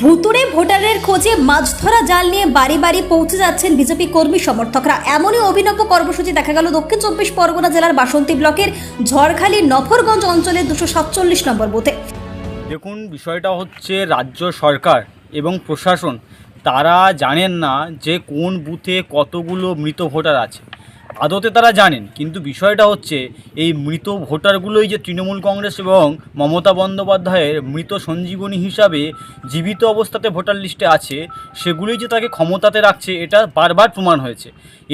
ভুতুড়ে ভোটারের খোঁজে মাছ ধরা জাল নিয়ে বাড়ি বাড়ি পৌঁছে যাচ্ছেন বিজেপি কর্মী সমর্থকরা। এমনই অভিনব কর্মসূচি দেখা গেল দক্ষিণ চব্বিশ পরগনা জেলার বাসন্তী ব্লকের ঝড়খালী নফরগঞ্জ অঞ্চলের দুশো সাতচল্লিশ নম্বর বুথে। দেখুন, বিষয়টা হচ্ছে রাজ্য সরকার এবং প্রশাসন, তারা জানেন না যে কোন বুথে কতগুলো মৃত ভোটার আছে। আদতে তারা জানেন, কিন্তু বিষয়টা হচ্ছে এই মৃত ভোটারগুলোই যে তৃণমূল কংগ্রেস এবং মমতা বন্দ্যোপাধ্যায়ের মৃত সঞ্জীবনী হিসাবে জীবিত অবস্থাতে ভোটার লিস্টে আছে, সেগুলোই যে তাকে ক্ষমতাতে রাখছে, এটা বারবার প্রমাণ হয়েছে।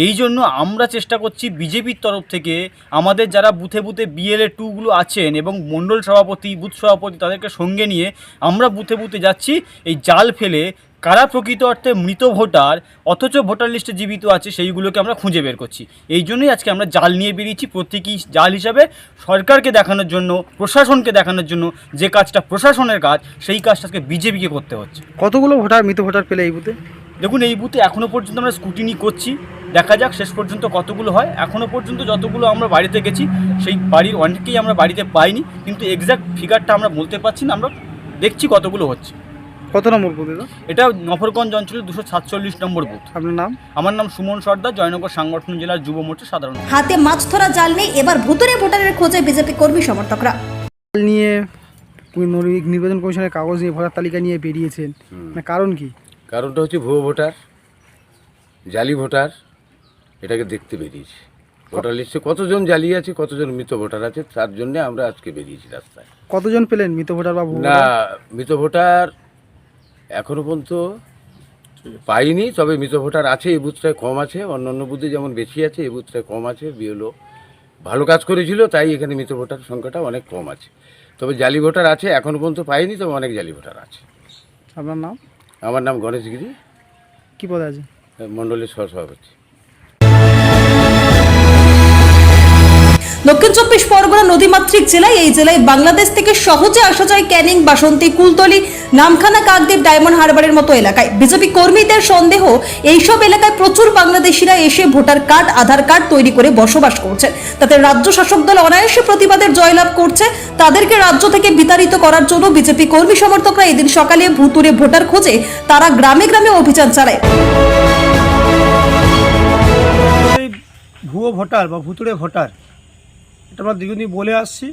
এই জন্য আমরা চেষ্টা করছি বিজেপির তরফ থেকে আমাদের যারা বুথে বুথে বিএলএ টুগুলো আছেন এবং মণ্ডল সভাপতি, বুথ সভাপতি তাদেরকে সঙ্গে নিয়ে আমরা বুথে বুথে যাচ্ছি, এই জাল ফেলে কারা প্রকৃত অর্থে মৃত ভোটার অথচ ভোটার লিস্টে জীবিত আছে সেইগুলোকে আমরা খুঁজে বের করছি। এই জন্যই আজকে আমরা জাল নিয়ে বেরিয়েছি প্রতীকী জাল হিসাবে সরকারকে দেখানোর জন্য প্রশাসনকে দেখানোর জন্য যে কাজটা প্রশাসনের কাজ সেই কাজটা আজকে বিজেপিকে করতে হচ্ছে। কতগুলো ভোটার মৃত ভোটার পেলে এই বুথে? দেখুন এই বুথে এখনও পর্যন্ত আমরা স্কুটিনি করছি। দেখা যাক শেষ পর্যন্ত কতগুলো হয়। এখনও পর্যন্ত যতগুলো আমরা বাড়িতে গেছি সেই বাড়ির অনেককেই আমরা বাড়িতে পাইনি কিন্তু এক্স্যাক্ট ফিগারটা আমরা বলতে পারছি না আমরা দেখছি কতগুলো হচ্ছে। কত নম্বর বুথে তো এটা নফরগঞ্জ অঞ্চলের দুশো সাতচল্লিশ নম্বর বুথ। আপনার নাম? আমার নাম সুমন সর্দার জয়নগর সাংগঠন জেলার যুব মোর্চা সাধারণ হাতে মাছ ধরা জাল নেই এবার ভুতুড়ে ভোটারের খোঁজে বিজেপি কর্মী সমর্থকরা। জাল নিয়ে নরি- নির্বাচন কমিশনের কাগজ নিয়ে ভোটার তালিকা নিয়ে বেরিয়েছেন। না কারণ কি? কারণটা হচ্ছে ভুয়ো ভোটার জালি ভোটার এটাকে দেখতে বেরিয়েছি। ভোটার লিস্টে কতজন জালি আছে কতজন মৃত ভোটার আছে তার জন্য আমরা আজকে বেরিয়েছি রাস্তায়। কতজন পেলেন মৃত ভোটার বা না মৃত ভোটার এখনও পর্যন্ত পাইনি তবে মৃত ভোটার আছে এই বুথটায় কম আছে। অন্য অন্য বুথে যেমন বেশি আছে এই বুথটায় কম আছে বিএলও ভালো কাজ করেছিল তাই এখানে মৃত ভোটার সংখ্যাটা অনেক কম আছে। তবে জালি ভোটার আছে এখনও পর্যন্ত পাইনি তবে অনেক জালি ভোটার আছে। আপনার নাম? আমার নাম গণেশগিরি কী পদে আছে মণ্ডলের সহসভাপতি। দক্ষিণ চব্বিশ পরগনা নদীমাতৃক জেলায়, এই জেলায় বাংলাদেশ থেকে সহজে আসা যায় ক্যানিং, বাসন্তী, কুলতলি, নামখানা, কাকদ্বীপ, ডায়মন্ড হারবারের মতো এলাকায়। বিজেপি কর্মীদের সন্দেহ, এইসব এলাকায় প্রচুর বাংলাদেশিরা এসে ভোটার কার্ড, আধার কার্ড তৈরি করে বসবাস করছে। তাতে রাজ্য শাসক দল অনায়াসে প্রতিবাদের জয়লাভ করছে। তাদেরকে রাজ্য থেকে বিতাড়িত করার জন্য বিজেপি কর্মী সমর্থকরা এদিন সকালে ভুতুরে ভোটার খোঁজে তারা গ্রামে গ্রামে অভিযান চালায়। ভুয়ো ভোটার বা ভুতুড়ে ভোটার এটা আমরা দীর্ঘদিন বলে আসছি।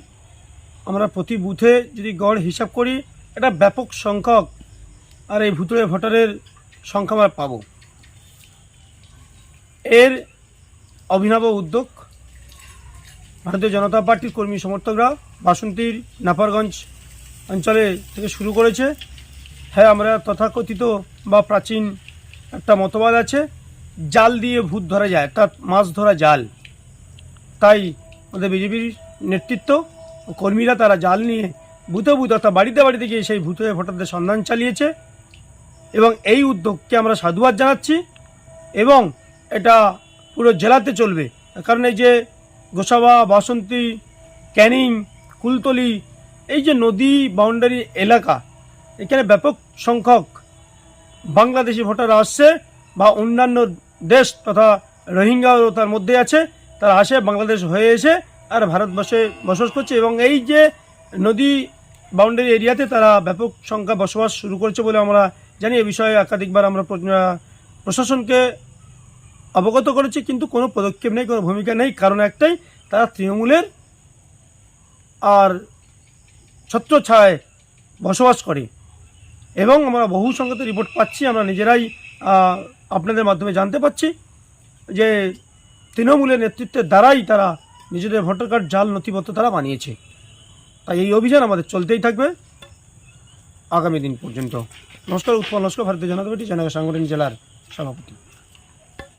আমরা প্রতি বুথে যদি গড় হিসাব করি এটা ব্যাপক সংখ্যক আর এই ভুতুড়ে ভোটারের সংখ্যা আমরা পাবো। এর অভিনব উদ্যোগ ভারতীয় জনতা পার্টির কর্মী সমর্থকরা বাসন্তীর নাপারগঞ্জ অঞ্চলে থেকে শুরু করেছে। হ্যাঁ আমরা তথাকথিত বা প্রাচীন একটা মতবাদ আছে, জাল দিয়ে ভূত ধরা যায়, অর্থাৎ মাছ ধরা জাল। তাই আমাদের বিজেপির নেতৃত্ব, কর্মীরা তারা জাল নিয়ে বুথে বুথ অর্থাৎ বাড়িতে বাড়িতে গিয়ে সেই ভূতে ভোটারদের সন্ধান চালিয়েছে। এবং এই উদ্যোগকে আমরা সাধুবাদ জানাচ্ছি এবং এটা পুরো জেলাতে চলবে। কারণ এই যে গোসাবা, বাসন্তী, ক্যানিং, কুলতলি, এই যে নদী বাউন্ডারি এলাকা, এখানে ব্যাপক সংখ্যক বাংলাদেশি ভোটার আসছে বা অন্যান্য দেশ তথা রোহিঙ্গাও তার মধ্যে আছে। তারা আসে, বাংলাদেশ হয়ে এসে আর ভারতবর্ষে বসবাস করছে এবং এই যে নদী বাউন্ডারি এরিয়াতে তারা ব্যাপক সংখ্যা বসবাস শুরু করেছে বলে আমরা জানি। এ বিষয়ে একাধিকবার আমরা প্রশাসনকে অবগত করেছি, কিন্তু কোনো পদক্ষেপ নেই, কোনো ভূমিকা নেই। কারণ একটাই, তারা তৃণমূলের আর ছত্রছায় বসবাস করে। এবং আমরা বহু সংখ্যত রিপোর্ট পাচ্ছি, আমরা নিজেরাই আপনাদের মাধ্যমে জানতে পাচ্ছি যে তৃণমূলের নেতৃত্বের দ্বারাই তারা নিজেদের ভোটার কার্ড জাল নথিপত্র তারা বানিয়েছে। তাই এই অভিযান আমাদের চলতেই থাকবে আগামী দিন পর্যন্ত। নমস্কার, উৎপল নস্কর, ভারতীয় জনতা পার্টি জনগণ সাংগঠনিক জেলার সভাপতি।